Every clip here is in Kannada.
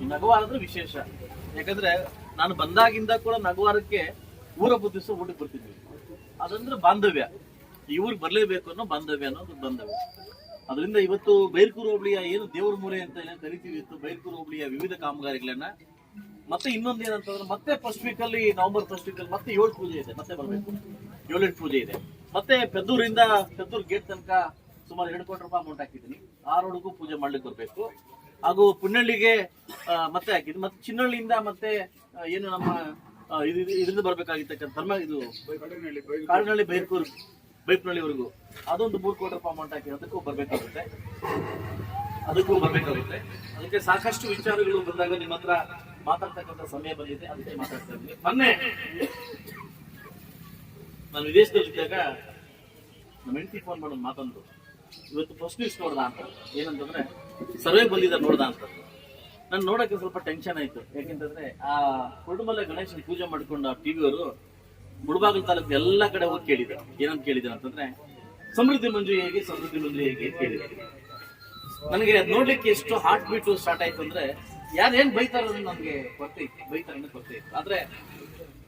ಈ ನಗವಾರ ಅಂದ್ರೆ ವಿಶೇಷ. ಯಾಕಂದ್ರೆ ನಾನು ಬಂದಾಗಿಂದ ಕೂಡ ನಗವಾರಕ್ಕೆ ಊರ ದಿವಸ ಊಟಕ್ಕೆ ಬರ್ತಿದ್ವಿ. ಅದಂದ್ರೆ ಬಾಂಧವ್ಯ. ಈ ಊರಿಗೆ ಬರ್ಲೇಬೇಕು ಅನ್ನೋ ಬಾಂಧವ್ಯ ಅನ್ನೋದು ಬಾಂಧವ್ಯ ಅದರಿಂದ ಇವತ್ತು ಬೈರ್ಕೂರು ಹೋಬಳಿಯ ಏನು ದೇವ್ರ ಮೂಲೆ ಅಂತ ಏನು ಕರಿತೀವಿ ಇತ್ತು. ಬೈರ್ಕೂರು ಹೋಬಳಿಯ ವಿವಿಧ ಕಾಮಗಾರಿಗಳನ್ನ. ಮತ್ತೆ ಇನ್ನೊಂದು ಏನಂತಂದ್ರೆ ಮತ್ತೆ ಫಸ್ಟ್ ವೀಕ್ ಅಲ್ಲಿ ನವೆಂಬರ್ ಫಸ್ಟ್ ವೀಕ್ ಅಲ್ಲಿ ಮತ್ತೆ ಏಳು ಪೂಜೆ ಇದೆ. ಮತ್ತೆ ಬರಬೇಕು. ಏಳೆಂಟು ಪೂಜೆ ಇದೆ. ಮತ್ತೆ ಪೆದ್ದೂರಿಂದ ಪೆದ್ದೂರು ಗೇಟ್ ತನಕ ಸುಮಾರು ಎರಡು ಕೋಟಿ ರೂಪಾಯಿ ಅಮೌಂಟ್ ಹಾಕಿದ್ದೀನಿ. ಆ ರೋಡ್ಗೂ ಪೂಜೆ ಮಾಡ್ಲಿಕ್ಕೆ ಬರಬೇಕು. ಹಾಗೂ ಪುನ್ನಳ್ಳಿಗೆ ಮತ್ತೆ ಹಾಕಿದ್ವಿ ಮತ್ತೆ ಚಿನ್ನಳ್ಳಿಯಿಂದ ಮತ್ತೆ ಏನು ನಮ್ಮ ಇದರಿಂದ ಬರ್ಬೇಕಾಗಿರ್ತಕ್ಕಂಥ ಧರ್ಮ ಇದು. ಕಾಡಿನಳ್ಳಿ ಬೈರ್ಕೂರ್. ಬೈಪ್ನಳ್ಳಿವರೆಗೂ ಅದೊಂದು ಮೂರು ಕೋಟಿ ರೂಪಾಯಿ ಅಮೌಂಟ್ ಹಾಕಿ ಅದಕ್ಕೂ ಬರ್ಬೇಕಾಗುತ್ತೆ. ಅದಕ್ಕೂ ಬರ್ಬೇಕಾಗುತ್ತೆ. ಅದಕ್ಕೆ ಸಾಕಷ್ಟು ವಿಚಾರಗಳು ಬಂದಾಗ ನಿಮ್ಮ ಹತ್ರ ಮಾತಾಡ್ತಕ್ಕಂಥ ಸಮಯ ಬಂದಿದೆ ಅದಕ್ಕೆ ಮಾತಾಡ್ತಾ ಇದ್ದೀನಿ. ಮೊನ್ನೆ ನಾನು ವಿದೇಶದಲ್ಲಿದ್ದಾಗ ನಮ್ಮ ಹೆಂಡತಿ ಫೋನ್ ಮಾಡೋದು ಮಾತಂದ್ರು. ಇವತ್ತು ಫಸ್ಟ್ ನ್ಯೂಸ್ ನೋಡ್ದ ಅಂತ. ಏನಂತಂದ್ರೆ ಸರ್ವೆ ಬಂದಿದ್ದ ನೋಡ್ದ ಅಂತ. ನಾನು ನೋಡಕ್ಕೆ ಸ್ವಲ್ಪ ಟೆನ್ಷನ್ ಆಯ್ತು. ಯಾಕೆಂತಂದ್ರೆ, ಆ ಕುರುಡುಮಲೆ ಗಣೇಶನ ಪೂಜೆ ಮಾಡ್ಕೊಂಡು ಆ ಟಿವಿ ಅವರು ಮುಳಬಾಗಿಲು ತಾಲೂಕು ಎಲ್ಲ ಕಡೆ ಹೋಗಿ ಕೇಳಿದ್ರು. ಏನಂತ ಕೇಳಿದ್ರು ಅಂತಂದ್ರೆ, ಸಮೃದ್ಧಿ ಮಂಜು ಹೇಗೆ, ಸಮೃದ್ಧಿ ಮಂಜು ಹೇಗೆ ಅಂತ ಕೇಳಿದ್ರು. ನನಗೆ ಅದ್ ನೋಡ್ಲಿಕ್ಕೆ ಎಷ್ಟು ಹಾರ್ಟ್ ಬೀಟ್ ಸ್ಟಾರ್ಟ್ ಆಯ್ತು ಅಂದ್ರೆ, ಯಾರು ಏನ್ ಬೈತಾರ ನನಗೆ ಗೊತ್ತೈತಿ ಬೈತಾರ ಅನ್ನೋದು ಗೊತ್ತೇ ಆದ್ರೆ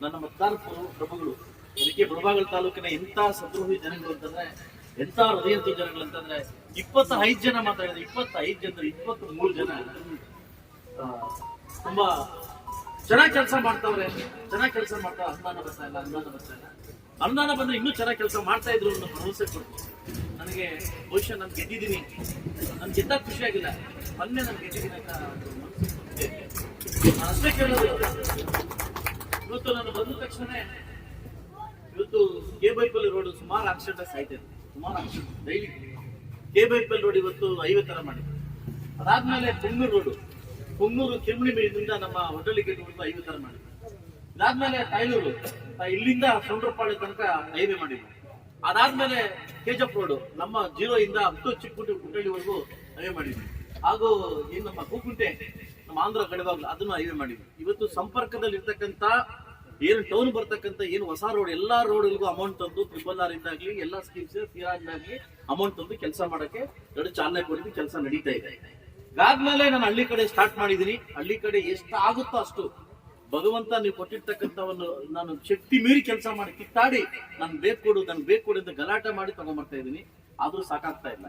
ನನ್ನ ಮತ್ತಾರ ಪ್ರಭುಗಳು, ಅದಕ್ಕೆ ಬುಡಬಾಗಲ ತಾಲೂಕಿನ ಎಂತ ಸದ್ರೋಹಿ ಜನಗಳು ಅಂತಂದ್ರೆ ಎಂತ ಹೃದಯ ಅಂತಂದ್ರೆ ಇಪ್ಪತ್ತೈದು ಜನ ಮಾತಾಡಿದ್ರು ಇಪ್ಪತ್ತೈದು ಜನ ಇಪ್ಪತ್ತ್ ಮೂರು ಜನ ತುಂಬಾ ಚೆನ್ನಾಗಿ ಕೆಲಸ ಮಾಡ್ತಾವ್ರೆ. ಚೆನ್ನಾಗಿ ಕೆಲಸ ಮಾಡ್ತಾ ಅನುದಾನ ಬರ್ತಾ ಇಲ್ಲ ಅನುದಾನ ಬರ್ತಾ ಇಲ್ಲ. ಅನುದಾನ ಬಂದ್ರೆ ಇನ್ನೂ ಚೆನ್ನಾಗಿ ಕೆಲಸ ಮಾಡ್ತಾ ಇದ್ರು ಅನ್ನೋ ಭರವಸೆ ಕೊಡ್ತು ನನಗೆ ಬಹುಶಃ ನಾನು ಗೆದ್ದಿದ್ದೀನಿ. ನನ್ ಗೆದ್ದಾಗ ಖುಷಿ ಆಗಿಲ್ಲ. ಮೊನ್ನೆ ನಾನು ಗೆದ್ದಿದ್ದೀನಿ ಅಂತ ಅಷ್ಟೇ ಕೇಳೋದು. ಇವತ್ತು ನಾನು ಬಂದ ತಕ್ಷಣ ಇವತ್ತು ಕೆ ಬೈಪಲ್ಲಿ ರೋಡ್ ಸುಮಾರು ಆಕ್ಸಿಡೆಂಟ್ಸ್ ಆಯ್ತದೆ ಸುಮಾರು ರೋಡ್ ಇವತ್ತು ಐವತ್ತು ತರ ಮಾಡಿದ್ರು. ಅದಾದ್ಮೇಲೆ ಪುಂಗೂರು ರೋಡ್. ಪುಂಗೂರು ಕಿರುಮಣಿ ಬೀಳದಿಂದ ನಮ್ಮ ಹೊಟ್ಟಲಿಗೆ ರೋಡ್ ಐವತ್ತು ತರ ಮಾಡಿದ್ರು. ಅದಾದ್ಮೇಲೆ ತಾಯ್ಲೂರು. ಇಲ್ಲಿಂದ ಸೌಂಡ್ರಪಾಳ್ಯ ತನಕ ಹೈವೇ ಮಾಡಿದ್ರು. ಅದಾದ್ಮೇಲೆ ಕೆಜಪ್ ರೋಡ್. ನಮ್ಮ ಜೀರೋ ಇಂದ ಹತ್ತು ಚಿಕ್ಕುಂಟಿ ಹುಟ್ಟಳ್ಳಿವರೆಗೂ ಹೈವೇ ಮಾಡಿದ್ವಿ ಹಾಗೂ ಏನು ನಮ್ಮ ಕೂಕುಂಟೆ, ನಮ್ಮ ಆಂಧ್ರ ಕಡೆವಾಗ್ಲು ಅದನ್ನು ಹೈವೇ ಮಾಡಿದ್ವಿ ಇವತ್ತು ಸಂಪರ್ಕದಲ್ಲಿ ಇರ್ತಕ್ಕಂಥ ಏನು ಟೌನ್ ಬರ್ತಕ್ಕಂಥ ಏನು ಹೊಸ ರೋಡ್ ಎಲ್ಲಾ ರೋಡ್ಗಳಿಗೂ ಅಮೌಂಟ್ ತಂದು ತ್ರಿಬಲ್ ಆರ್ ಇಂದಾಗ್ಲಿ, ಎಲ್ಲಾ ಸ್ಕೀಮ್ಸ್ ಸಿರಾಜ್ನಾಗ್ಲಿ ಅಮೌಂಟ್ ತಂದು ಕೆಲಸ ಮಾಡಕ್ಕೆ ನಡು ಚಾಲನೆ ಕೊಡಿದ್ದು ಕೆಲಸ ನಡೀತಾ ಇದೆ. ಅದಾದ್ಮೇಲೆ ನಾನು ಹಳ್ಳಿ ಕಡೆ ಸ್ಟಾರ್ಟ್ ಮಾಡಿದೀನಿ ಹಳ್ಳಿ ಕಡೆ ಎಷ್ಟು ಆಗುತ್ತೋ ಅಷ್ಟು. ಭಗವಂತ ನೀವು ಕೊಟ್ಟಿರ್ತಕ್ಕಂಥವನ್ನು ನಾನು ಶಕ್ತಿ ಮೀರಿ ಕೆಲಸ ಮಾಡಿ ಕಿತ್ತಾಡಿ, ನಾನು ಬೇಕು ಕೊಡು, ನನ್ ಬೇಕು ಕೊಡು ಅಂತ ಗಲಾಟೆ ಮಾಡಿ ತಗೊಂಡ್ಬರ್ತಾ ಇದ್ದೀನಿ. ಆದ್ರೂ ಸಾಕಾಗ್ತಾ ಇಲ್ಲ.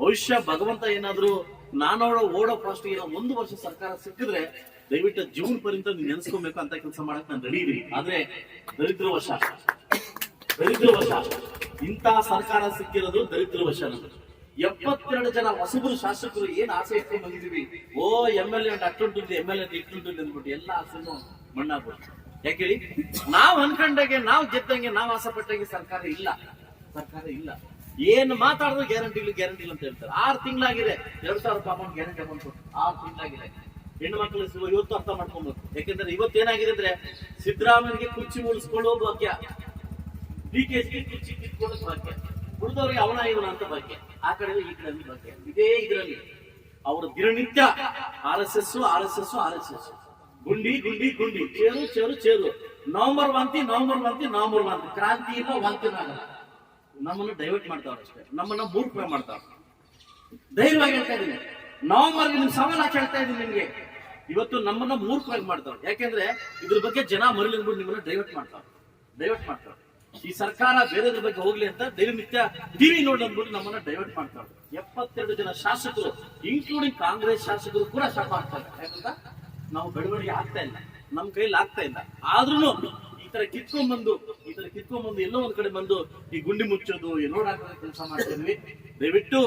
ಭವಿಷ್ಯ ಭಗವಂತ ಏನಾದರೂ ನಾನೋಡೋ, ಓಡೋ ಫಾಸ್ಟ್ ಏನೋ ಒಂದು ವರ್ಷ ಸರ್ಕಾರ ಸಿಕ್ಕಿದ್ರೆ ದಯವಿಟ್ಟು ಜೂನ್ ಪರ್ಯಂತ ನೀವು ನೆನೆಸ್ಕೊಬೇಕು ಅಂತ ಕೆಲಸ ಮಾಡಕ್ ನಾನು ರೆಡಿ ಇದೀನಿ. ಆದ್ರೆ ದರಿದ್ರ ವಶಾ. ಇಂಥ ಸರ್ಕಾರ ಸಿಕ್ಕಿರೋದು ದರಿದ್ರವಶ ವಶ ಎಪ್ಪತ್ತೆರಡು ಜನ ಹೊಸಬರು ಶಾಸಕರು ಏನ್ ಆಸೆ ಇಟ್ಕೊಂಡು ಬಂದಿದೀವಿ ಓ ಎಂ ಎಲ್ ಎ ಅಷ್ಟುಂಟು ಎಂ ಎಲ್ ಎ ಇಟ್ಟುಂಟು ಅಂದ್ಬಿಟ್ಟು ಎಲ್ಲ ಆಸೆನೂ ಮಣ್ಣಾಗ್ಬೋದು ಯಾಕೆ ಹೇಳಿ? ನಾವ್ ಅನ್ಕೊಂಡಾಗೆ, ನಾವ್ ಗೆದ್ದಂಗೆ, ನಾವ್ ಆಸೆ ಪಟ್ಟಂಗೆ ಸರ್ಕಾರ ಇಲ್ಲ. ಸರ್ಕಾರ ಇಲ್ಲ. ಏನ್ ಮಾತಾಡಿದ್ರು ಗ್ಯಾರಂಟಿ ಇಲ್ಲ ಗ್ಯಾರಂಟಿ ಇಲ್ಲ ಅಂತ ಹೇಳ್ತಾರೆ. ಆರ್ ತಿಂಗಳಾಗಿದೆ. ಎರಡ್ ಸಾವಿರ ರೂಪಾಯಿ ಅಮೌಂಟ್ ಗ್ಯಾರಂಟಿ ಅಮೌಂಟ್ ಆರು ತಿಂಗಳಾಗಿದೆ. ಹೆಣ್ಣು ಮಕ್ಕಳು ಇವತ್ತು ಅರ್ಥ ಮಾಡ್ಕೊಬೇಕು ಯಾಕೆಂದ್ರೆ ಇವತ್ತೇನಾಗಿದೆ ಅಂದ್ರೆ ಸಿದ್ದರಾಮಯ್ಯಗೆ ಕುರ್ಚಿ ಉಳಿಸ್ಕೊಳ್ಳೋ ಭಾಗ್ಯ. ಡಿ ಕೆ ಜಿ ಕುರ್ಚಿ ಕಿತ್ಕೊಳ್ಳೋ ಭಾಗ್ಯ. ಉಳಿದವ್ರಿಗೆ ಅವನ ಇವನ ಅಂತ ಭಾಗ್ಯ. ಆ ಕಡೆ ಈ ಕಡೆ ಭಾಗ್ಯ. ಇದೇ ಇದರಲ್ಲಿ ಅವರು ದಿನನಿತ್ಯ R S S, R S S, R S S. ಗುಂಡಿ ಗುಂಡಿ ಗುಂಡಿ. Chair chair chair. ನವಂಬರ್ ವಾಂತಿ ನವಂಬರ್ ವಾಂತಿ ನವಂಬರ್ ವಾಂತಿ ಕ್ರಾಂತಿ ಇಲ್ಲ ವಾಂತಿನ ಆಗಲ್ಲ. ನಮ್ಮನ್ನು ಡೈವರ್ಟ್ ಮಾಡ್ತಾವ್ರೆ ಅಷ್ಟೇ. ನಮ್ಮನ್ನ ಮೂರ್ಖ ಮಾಡ್ತಾವ್ರೆ. ಧೈರ್ಯವಾಗಿ ಹೇಳ್ತಾ ಇದ್ದೀನಿ. ನವೆಂಬರ್ ನಿಮ್ ಸವಾಲ ಹಾಕಿ ಹೇಳ್ತಾ ಇದ್ದೀನಿ ನಿಮ್ಗೆ. ಇವತ್ತು ನಮ್ಮನ್ನ ಮೂರ್ಖವಾಗಿ ಮಾಡ್ತಾರೆ ಯಾಕೆಂದ್ರೆ ಇದ್ರ ಬಗ್ಗೆ ಜನ ಮರಳಿಂದ್ಬಿಟ್ಟು ನಿಮ್ಮನ್ನ ಡೈವರ್ಟ್ ಮಾಡ್ತಾರೆ ಡೈವರ್ಟ್ ಮಾಡ್ತಾರೆ ಈ ಸರ್ಕಾರ ಬೇರೆದ್ರ ಬಗ್ಗೆ ಹೋಗ್ಲಿ ಅಂತ ದಿನನಿತ್ಯ ಟಿವಿ ನೋಡಿ ಅಂದ್ಬಿಟ್ಟು ನಮ್ಮನ್ನ ಡೈವರ್ಟ್ ಮಾಡ್ತಾರೆ ಎಪ್ಪತ್ತೆರಡು ಜನ ಶಾಸಕರು ಇನ್ಕ್ಲೂಡಿಂಗ್ ಕಾಂಗ್ರೆಸ್ ಶಾಸಕರು ಕೂಡ ಶಾಪ ಆಗ್ತಾರೆ ಯಾಕಂದ್ರೆ ನಾವು ಬೆಳವಣಿಗೆ ಆಗ್ತಾ ಇಲ್ಲ. ನಮ್ ಕೈಲಿ ಆಗ್ತಾ ಇಲ್ಲ. ಆದ್ರೂ ಈ ತರ ಕಿತ್ಕೊಂಡ್ಬಂದು, ಈ ತರ ಕಿತ್ಕೊಂಡ್ಬಂದು ಎಲ್ಲೋ ಒಂದ್ ಕಡೆ ಬಂದು ಈ ಗುಂಡಿ ಮುಚ್ಚೋದು ಎಲ್ಲೋ ಕೆಲಸ ಮಾಡ್ತಿದ್ವಿ ದಯವಿಟ್ಟು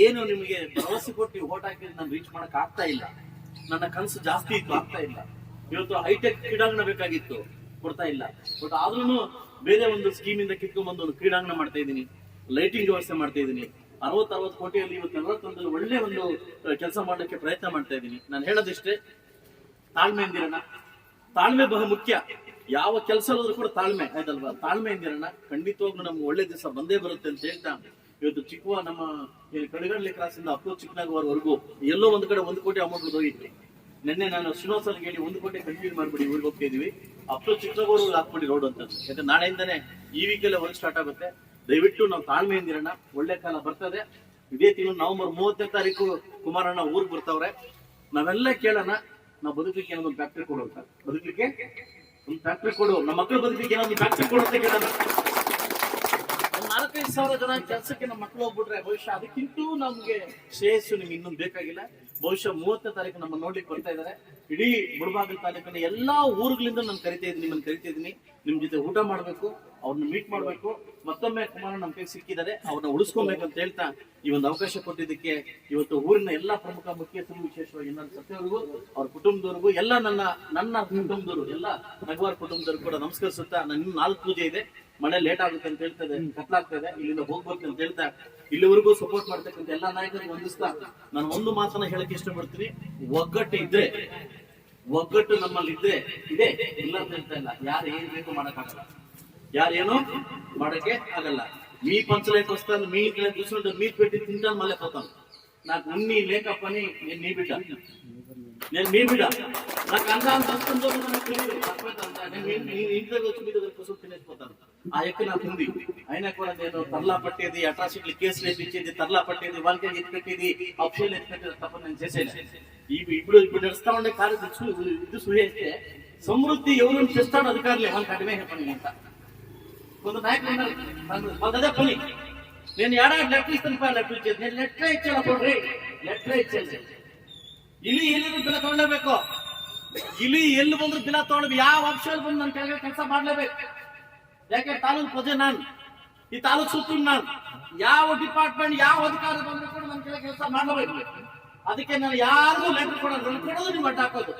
ಏನು ನಿಮಗೆ ಭರವಸೆ ಕೊಟ್ಟು ಓಟ್ ಹಾಕಿದ್ರೆ ನಾನು ರೀಚ್ ಮಾಡಕ್ ಆಗ್ತಾ ಇಲ್ಲ. ನನ್ನ ಕನಸು ಜಾಸ್ತಿ ಇತ್ತು, ಆಗ್ತಾ ಇಲ್ಲ. ಇವತ್ತು ಹೈಟೆಕ್ ಕ್ರೀಡಾಂಗಣ ಬೇಕಾಗಿತ್ತು, ಕೊಡ್ತಾ ಇಲ್ಲ. ಬಟ್ ಆದ್ರೂ ಬೇರೆ ಒಂದು ಸ್ಕೀಮ್ ಇಂದ ಕಿತ್ಕೊಂಡ್ಬಂದು ಒಂದು ಕ್ರೀಡಾಂಗಣ ಮಾಡ್ತಾ ಇದ್ದೀನಿ. ಲೈಟಿಂಗ್ ವ್ಯವಸ್ಥೆ ಮಾಡ್ತಾ ಇದ್ದೀನಿ. ಅರವತ್ ಅರವತ್ತು ಕೋಟಿಯಲ್ಲಿ ಇವತ್ತು ನಲವತ್ತೊಂದಲ್ಲಿ ಒಳ್ಳೆ ಒಂದು ಕೆಲಸ ಮಾಡಲಿಕ್ಕೆ ಪ್ರಯತ್ನ ಮಾಡ್ತಾ ಇದ್ದೀನಿ. ನಾನು ಹೇಳೋದಿಷ್ಟೇ ತಾಳ್ಮೆಯಿಂದಿರೋಣ ತಾಳ್ಮೆ ಬಹು ಮುಖ್ಯ. ಯಾವ ಕೆಲಸ ಕೂಡ ತಾಳ್ಮೆ, ಆಯ್ತಲ್ವಾ? ತಾಳ್ಮೆಯಿಂದಿರೋಣ ಖಂಡಿತವಾಗ್ಲೂ ನಮ್ಗೆ ಒಳ್ಳೆ ದಿವಸ ಬಂದೇ ಬರುತ್ತೆ ಅಂತ ಹೇಳ್ತಾ ಇವತ್ತು ಚಿಕ್ಕುವ ನಮ್ಮ ಕ್ರಾಸಿಂದ ಕ್ರಾಸ್ ಇಂದ ಅಪ್ಪು ಚಿಕ್ಕನಾಗುವವರೆಗೂ ಎಲ್ಲೋ ಒಂದ್ ಕಡೆ ಒಂದು ಕೋಟಿ ಅಮೌಂಟ್ ಹೋಗಿದ್ವಿ. ನಿನ್ನೆ ನಾನು ಶ್ರೀನಿವಾಸನ್ ಹೇಳಿ ಒಂದು ಕೋಟಿ ಕಂಟಿನ್ಯೂ ಮಾಡ್ಬಿಡಿ, ಊರಿಗೆ ಹೋಗ್ತಾ ಇದೀವಿ ಅಪ್ಪು ಚಿಕ್ಕನಗೂರು ಹಾಕ್ಬಿಡಿ ರೋಡ್ ಅಂತ ಯಾಕಂದ್ರೆ ನಾಳೆಯಿಂದಾನೆ ಈ ವೀಕಲ್ಲೇ ವರ್ಕ್ ಸ್ಟಾರ್ಟ್ ಆಗುತ್ತೆ. ದಯವಿಟ್ಟು ನಾವು ತಾಳ್ಮೆಯಿಂದಿರೋಣ ಒಳ್ಳೆ ಕಾಲ ಬರ್ತದೆ. ಇದೇ ತಿಂಗಳು ನವೆಂಬರ್ ಮೂವತ್ತನೇ ತಾರೀಕು ಕುಮಾರಣ್ಣ ಊರಿಗೆ ಬರ್ತಾವ್ರೆ. ನಾವೆಲ್ಲ ಕೇಳೋಣ, ನಾವು ಬದುಕಲಿಕ್ಕೆ ಏನೋ ಒಂದು ಫ್ಯಾಕ್ಟ್ರಿ ಕೊಡು ಅಂತ. ಬದುಕಲಿಕ್ಕೆ? ಒಂದು ಫ್ಯಾಕ್ಟ್ರಿ ಕೊಡು. ನಮ್ಮ ಮಕ್ಕಳು ಬದುಕಲಿಕ್ಕೆ ಏನೋ ಒಂದು ಫ್ಯಾಕ್ಟ್ರಿ ಕೊಡು ಕೇಳೋಣ. ನಾಲ್ಕೈದು ಸಾವಿರ ಜನ ಕೆಲಸಕ್ಕೆ ನಮ್ಮ ಮಕ್ಕಳು ಹೋಗ್ಬಿಟ್ರೆ ಬಹುಶಃ ಅದಕ್ಕಿಂತೂ ನಮ್ಗೆ ಶ್ರೇಯಸ್ಸು ನಿಮ್ಗೆ ಇನ್ನೊಂದು ಬೇಕಾಗಿಲ್ಲ. ಬಹುಶಃ ಮೂವತ್ತನೇ ತಾರೀಕು ನಮ್ಮ ನೋಡ್ಲಿಕ್ಕೆ ಬರ್ತಾ ಇದ್ದಾರೆ ಇಡೀ ಮುಳಬಾಗಿಲು ತಾಲೂಕಿನ ಎಲ್ಲಾ ಊರುಗಳಿಂದ ನಾನು ಕರಿತಾ ಇದ್ದೀನಿ, ನಿಮ್ಮನ್ನು ಕರಿತಾ ಇದ್ದೀನಿ. ನಿಮ್ ಜೊತೆ ಊಟ ಮಾಡ್ಬೇಕು, ಅವ್ರನ್ನ ಮೀಟ್ ಮಾಡ್ಬೇಕು. ಮತ್ತೊಮ್ಮೆ ಕುಮಾರ ನಮ್ಮ ಕೈ ಸಿಕ್ಕಿದ್ದಾರೆ, ಅವ್ರನ್ನ ಉಳಿಸ್ಕೊಬೇಕು ಅಂತ ಹೇಳ್ತಾ ಈ ಒಂದು ಅವಕಾಶ ಕೊಟ್ಟಿದ್ದಕ್ಕೆ ಇವತ್ತು ಊರಿನ ಎಲ್ಲಾ ಪ್ರಮುಖ ಮುಖ್ಯಸ್ಥರು ವಿಶೇಷವಾಗಿ ನನ್ನ ಸತ್ಯವರಿಗೂ, ಅವ್ರ ಕುಟುಂಬದವ್ರಿಗೂ, ಎಲ್ಲ ನನ್ನ ನನ್ನ ಕುಟುಂಬದವರು, ಎಲ್ಲ ನಗವಾರ ಕುಟುಂಬದವ್ರು ಕೂಡ ನಮಸ್ಕರಿಸುತ್ತಾ ನನ್ನ ಇನ್ನೂ ನಾಲ್ಕು ಪೂಜೆ ಇದೆ. ಮಳೆ ಲೇಟ್ ಆಗುತ್ತೆ ಅಂತ ಹೇಳ್ತದೆ ಕತ್ಲಾಗ್ತದೆ ಇಲ್ಲಿಂದ ಹೋಗ್ಬೇಕು ಅಂತ ಹೇಳ್ತಾ ಇಲ್ಲಿವರೆಗೂ ಸಪೋರ್ಟ್ ಮಾಡ್ತಕ್ಕಂಥ ಎಲ್ಲಾ ನಾಯಕರಿಗೆ ವಂದಿಸ್ತಾ ನಾನು ಒಂದು ಮಾತನ್ನ ಹೇಳಕ್ ಇಷ್ಟಪಡ್ತೀನಿ ಒಗ್ಗಟ್ಟು ಇದ್ರೆ ಒಗ್ಗಟ್ಟು ನಮ್ಮಲ್ಲಿ ಇದ್ರೆ ಇದೆ ಇಲ್ಲ ಅಂತ ಹೇಳ್ತಾ ಇಲ್ಲ ಯಾರು ಏನ್ ಬೇಕು ಮಾಡಕ್ಕಾಗಲ್ಲ ಯಾರೇನೋ ಮಾಡಕ್ಕೆ ಆಗಲ್ಲ మీ పంచలేక వస్తాను మీ ఇంట్లో కూర్చుంటే మీరు పెట్టి తింటాను మళ్ళీ పోతాను నాకు ఉన్ని లేక పని నేను నీ బిడ్డ నేను మీ బిడ్డ నాకు అంత అంత వస్తుందో నాకు తెలియదు తప్పైతే అంత. నేను మీ- మీ ఇంటి దగ్గర వచ్చి మీ దగ్గర కూర్చొని తినేసిపోతాను ఆ ఎక్కువ నాకు ఉంది అయినా కూడా నేను తర్లా పట్టేది అట్రాసిటీ కేసులు వేపించేది తర్లా పట్టేది వాళ్ళకి ఎత్తి పెట్టేది ఆప్షన్ ఎత్తి పెట్టేది తప్ప నేను చేసేది ఇవి ఇప్పుడు ఇప్పుడు నడుస్తా ఉండే కార్య ఇది సుహేస్తే సమృద్ధి ఎవరు చేస్తాడో అధికారులు వాళ్ళకి అడిమే పని అంట కొంత నాయకులు ఉన్నారు నాకు వాళ్ళదే పని నేను ఏడాది లెటర్ ఇస్తాను పా లెటర్ ఇచ్చేది నేను లెటర్ ఇచ్చాను అప్పుడు రే లెటర్ ಇಚ್ಚೇನೆ ಇಲ್ಲಿ ಎಲ್ಲಿದ್ರು ಬಿಲ ತಗೊಳ್ಳೇಬೇಕು ಇಲ್ಲಿ ಎಲ್ಲಿ ಬಂದ್ರು ಬಿಲ ತಗೊಳ್ಬೇಕು ಯಾವ ಆಪ್ಷನ್ ಬಂದು ನನ್ನ ಕೆಳಗೆ ಕೆಲಸ ಮಾಡ್ಲೇಬೇಕು ಯಾಕೆ ತಾಲೂಕು ಪ್ರಜೆ ನಾನು? ಈ ತಾಲೂಕು ಸುಪ್ರೀಂ ನಾನು. ಯಾವ ಡಿಪಾರ್ಟ್ಮೆಂಟ್ ಯಾವ ಅಧಿಕಾರಿ ಬಂದ್ರು ಕೂಡ ನನ್ನ ಕೆಳಗೆ ಕೆಲಸ ಮಾಡಬೇಕು ಅದಕ್ಕೆ ನಾನು ಯಾರಿಗೂ ಲೆಟರ್ ಕೊಡೋದು ನನ್ನ ಕೊಡೋದು ನೀವು ಅಡ್ಡ ಹಾಕೋದು.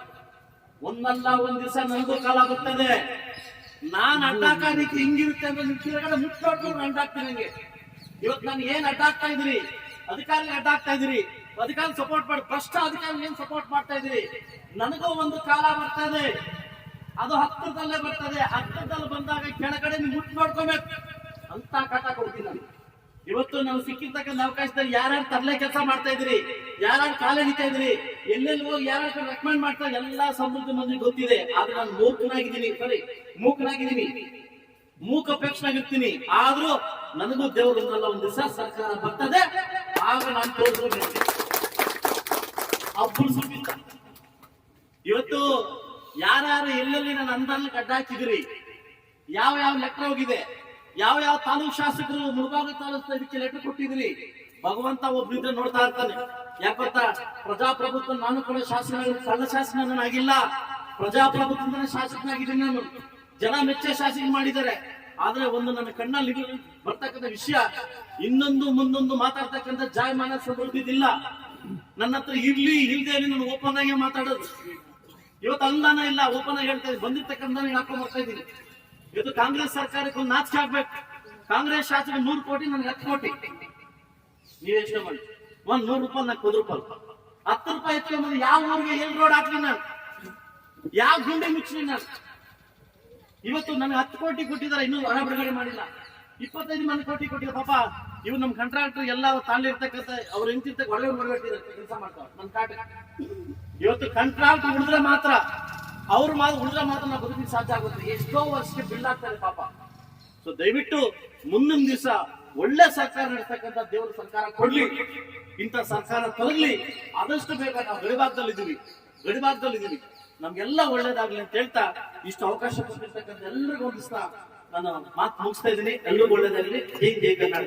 ಒಂದಲ್ಲ ಒಂದ್ ದಿವಸ ನನಗೂ ಕಾಲ ಬರ್ತದೆ ನಾನ್ ಅಡ್ಡ ಹಾಕಿ ಹಿಂಗಿರುತ್ತೆ ಅಂದ್ರೆ ನಿಮ್ ಕೆಳಗಡೆ ಮುಟ್ಕೊಂಡು ಅಡ್ಡ ಹಾಕ್ತೀನಿ ನಂಗೆ ಇವತ್ತು ನಾನು ಏನ್ ಅಡ್ಡ ಹಾಕ್ತಾ ಇದ್ರಿ ಅಧಿಕಾರಿಗೆ ಅಡ್ಡ ಹಾಕ್ತಾ ಇದ್ರಿ ಅಧಿಕಾರಿ ಸಪೋರ್ಟ್ ಮಾಡಿ. ಭ್ರಷ್ಟ ಅಧಿಕಾರಿ ಏನ್ ಸಪೋರ್ಟ್ ಮಾಡ್ತಾ ಇದ್ರಿ ನನಗೂ ಒಂದು ಕಾಲ ಬರ್ತದೆ. ಅದು ಹತ್ತಿರದಲ್ಲೇ ಬರ್ತದೆ. ಹತ್ತಿರದಲ್ಲಿ ಬಂದಾಗ ಕೆಳಗಡೆ ಮುಟ್ಟು ನೋಡ್ಕೋಬೇಕು ಅಂತ ಕಾಟ ಕೊಡ್ತೀನಿ ಇವತ್ತು ನಾವು ಸಿಕ್ಕಿರ್ತಕ್ಕಂಥ ಅವಕಾಶದಲ್ಲಿ ಯಾರ್ಯಾರು ತರಲೆ ಕೆಲಸ ಮಾಡ್ತಾ ಇದ್ರಿ ಯಾರ್ಯಾರು ಕಾಲ ಹಿಡಿತಾ ಇದ್ರಿ ಎಲ್ಲೆಲ್ಲಿ ಹೋಗಿ ಯಾರ್ಯಾರು ರೆಕಮೆಂಡ್ ಮಾಡ್ತಾ ಎಲ್ಲ ಸಮೃದ್ಧ ಮಂದಿ ಗೊತ್ತಿದೆ. ಆದ್ರೆ ನಾನು ಮೂಕನಾಗಿದ್ದೀನಿ ಸರಿ ಮೂಕನಾಗಿದ್ದೀನಿ ಮೂಕ ಪೇಕ್ಷನಾಗಿರ್ತೀನಿ ಆದ್ರೂ ನನಗೂ ದೇವರು ಒಂದಲ್ಲ ಒಂದ್ ದಿವಸ ಸರ್ಕಾರ ಬರ್ತದೆ. ಆಗ ನಾನು ತೋರಿಸ್ಕೊಂಡಿರ್ತೀನಿ ಅಬ್ಬುಲ್ ಇವತ್ತು ಯಾರ್ಯಾರು ಎಲ್ಲೆಲ್ಲಿ ನನ್ನ ಅಂದಲ್ಲಿ ಕಡ್ಡಾಕಿದ್ರಿ ಯಾವ ಯಾವ ಲೆಟರ್ ಹೋಗಿದೆ? ಯಾವ ಯಾವ ತಾಲೂಕು ಶಾಸಕರು ಮುಳಬಾಗ ತಾಲೂಕು ಇದಕ್ಕೆ ಲೆಟರ್ ಕೊಟ್ಟಿದ್ರಿ ಭಗವಂತ ಒಬ್ರಿದ್ರೆ ನೋಡ್ತಾ ಇರ್ತಾನೆ. ಯಾಕಂತ ಪ್ರಜಾಪ್ರಭುತ್ವ ನಾನು ಕೂಡ ಶಾಸನ ಸಣ್ಣ ಶಾಸಕನಾಗಿಲ್ಲ ಪ್ರಜಾಪ್ರಭುತ್ವದ ಶಾಸಕನಾಗಿದ್ದೀನಿ ನಾನು. ಜನ ಮೆಚ್ಚ ಶಾಸಕ ಮಾಡಿದ್ದಾರೆ. ಆದ್ರೆ ಒಂದು ನನ್ನ ಕಣ್ಣಲ್ಲಿ ಬರ್ತಕ್ಕಂಥ ವಿಷಯ, ಇನ್ನೊಂದು ಮುಂದೊಂದು ಮಾತಾಡ್ತಕ್ಕಂಥ ಜಾಯಮಾನ ಸಮೃದ್ಧಿದಿಲ್ಲ ನನ್ನ ಹತ್ರ ಇರ್ಲಿ, ಇಲ್ದೇ ನಾನು ಓಪನ್ ಆಗಿ ಮಾತಾಡೋದು. ಇವತ್ತು ಅನುದಾನ ಇಲ್ಲ ಓಪನ್ ಆಗಿ ಹೇಳ್ತಾ ಬಂದಿರ್ತಕ್ಕಂಥ ಹಾಕೊಂಡ್ ಬರ್ತಾ ಇದ್ದೀನಿ. ಇವತ್ತು ಕಾಂಗ್ರೆಸ್ ಸರ್ಕಾರಕ್ಕೆ ಒಂದು ನಾಚಿಕೆ ಆಗ್ಬೇಕು. ಕಾಂಗ್ರೆಸ್ ಶಾಸಕ ನೂರು ಕೋಟಿ ನನ್ಗೆ ಹತ್ತು ಕೋಟಿ. ನೀವ್ ಯೋಚನೆ ಮಾಡಿ. ಒಂದ್ ನೂರು ರೂಪಾಯಿ, ನಾಲ್ಕು ರೂಪಾಯಿ. ಹತ್ತು ರೂಪಾಯಿ ಎತ್ಕೊಂಡ್ಬಂದು ಯಾವ ಊರಿಗೆ ಎಲ್ಲಿ ರೋಡ್ ಹಾಕ್ಲಿ ನಾನು? ಯಾವ ಗುಂಡಿ ಮುಚ್ಚಲಿ ನಾನು? ಇವತ್ತು ನನಗೆ ಹತ್ತು ಕೋಟಿ ಕೊಟ್ಟಿದ್ದಾರೆ, ಇನ್ನೂ ಹಣ ಬಿಡುಗಡೆ ಮಾಡಿಲ್ಲ. ಇಪ್ಪತ್ತೈದು ಮಂದಿ ಕೋಟಿ ಕೊಟ್ಟಿದ್ದಾರೆ. ಪಾಪ ಇವ್ ನಮ್ ಕಾಂಟ್ರಾಕ್ಟರ್ ಎಲ್ಲ ತಾಳಿರ್ತಕ್ಕಂಥ ಅವ್ರು ಎಂತಿರ್ತಕ್ಕ ಒಳ್ಳೆ ಹೊರಗಟ್ಟಿದ್ದಾರೆ. ಕೆಲಸ ಮಾಡ್ತಾರೆ ನನ್ನ ಕಾಟ. ಇವತ್ತು ಕಂಟ್ರಾಕ್ಟ್ ಉಳಿದ್ರೆ ಮಾತ್ರ, ಅವ್ರ ಮಾತು ಉಳಿದ್ರೆ ಮಾತ್ರ ನಾವು ಬದುಕಿ ಸಾಧ್ಯ ಆಗುತ್ತೆ. ಎಷ್ಟೋ ವರ್ಷಕ್ಕೆ ಬಿಲ್ ಆಗ್ತಾರೆ ಪಾಪ. ಸೊ ದಯವಿಟ್ಟು ಮುಂದಿನ ದಿವಸ ಒಳ್ಳೆ ಸರ್ಕಾರ ನಡೆಸ್ತಕ್ಕಂಥ ದೇವರ ಸರ್ಕಾರ ಕೊಡ್ಲಿ. ಇಂಥ ಸರ್ಕಾರ ತರಲಿ. ಆದಷ್ಟು ಬೇಗ ನಾವು ಗಡಿಭಾಗದಲ್ಲಿ ಇದೀವಿ ಗಡಿಭಾಗದಲ್ಲಿ ಇದೀವಿ ನಮ್ಗೆಲ್ಲ ಒಳ್ಳೇದಾಗ್ಲಿ ಅಂತ ಹೇಳ್ತಾ ಇಷ್ಟು ಅವಕಾಶ ಕೊಟ್ಟಿರ್ತಕ್ಕಂಥ ಎಲ್ಲರಿಗೂ ಒಂದಿಸ್ತಾ ನಾನು ಮಾತು ಮುಗಿಸ್ತಾ ಇದ್ದೀನಿ. ಎಲ್ರಿಗೂ ಒಳ್ಳೇದಾಗ್ಲಿ. ಹೇಗೆ ಕರ್ನಾಟಕ